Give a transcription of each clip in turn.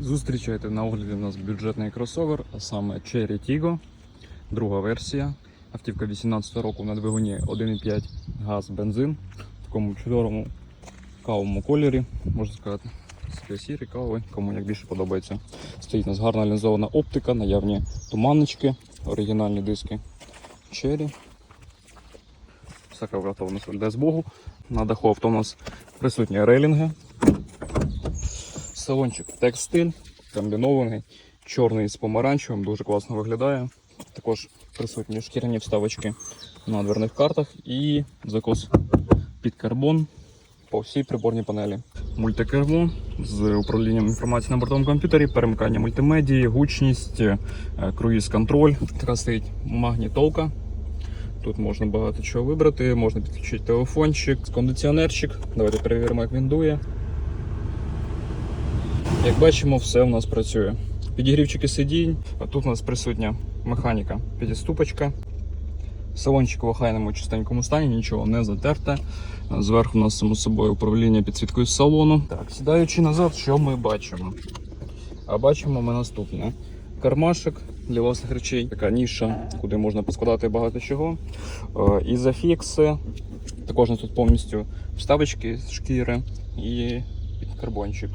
Зустрічайте на огляді у нас бюджетний кросовер, а саме Cherry Tiggo, друга версія. Автівка 18 року на двигуні 1,5 газ, бензин в такому чудовому кавовому кольорі, можна сказати. Сірі кави, кому як більше подобається. Стоїть у нас гарна лінзована оптика, наявні туманнички, оригінальні диски Cherry. Авто у з Богу. На даху авто у нас присутні рейлінги. Салончик текстиль, комбінований, чорний з помаранчевим, дуже класно виглядає. Також присутні шкіряні вставочки на дверних картах і закос під карбон по всій приборній панелі. Мультикермо з управлінням інформації на бортовому комп'ютері, перемикання мультимедії, гучність, е, круїз-контроль. Така стоїть магнітолка. Тут можна багато чого вибрати, можна підключити телефончик, кондиціонерчик. Давайте перевіримо, як він дує. Як бачимо, все у нас працює. Підігрівчики сидінь, а тут у нас присутня механіка, підіступочка. Салончик в охайному чистенькому стані, нічого не затерте. Зверху у нас само собою управління підсвіткою салону. Так, сідаючи назад, що ми бачимо? А бачимо ми наступне. Кармашик для власних речей, така ніша, куди можна поскладати багато чого. Е, Ізофікси. Також у нас тут повністю вставочки з шкіри і карбончик.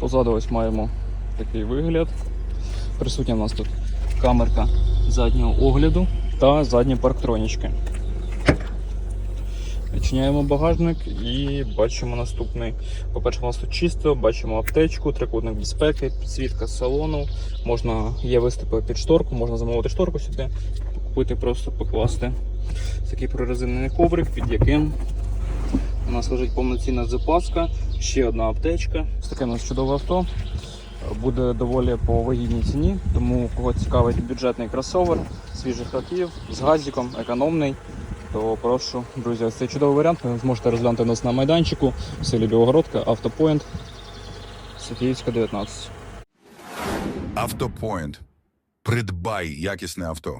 Позаду ось маємо такий вигляд. Присутня у нас тут камерка заднього огляду та задні парктронічки. Відчиняємо багажник і бачимо наступний. По-перше, у нас тут чисто, бачимо аптечку, трикутник безпеки, підсвітка салону. Можна, є виступи під шторку, можна замовити шторку сюди, купити, просто покласти. Такий прорезинений коврик, під яким у нас лежить повноцінна запаска, ще одна аптечка. Ось таке у нас чудове авто. Буде доволі по вигідній ціні, тому кого цікавить бюджетний кросовер, свіжих років, з газиком, економний, то прошу, друзі, ось цей чудовий варіант. Ви зможете розглянути нас на майданчику в селі Білогородка, Автопоінт, Софіївська, 19. Автопоінт. Придбай якісне авто.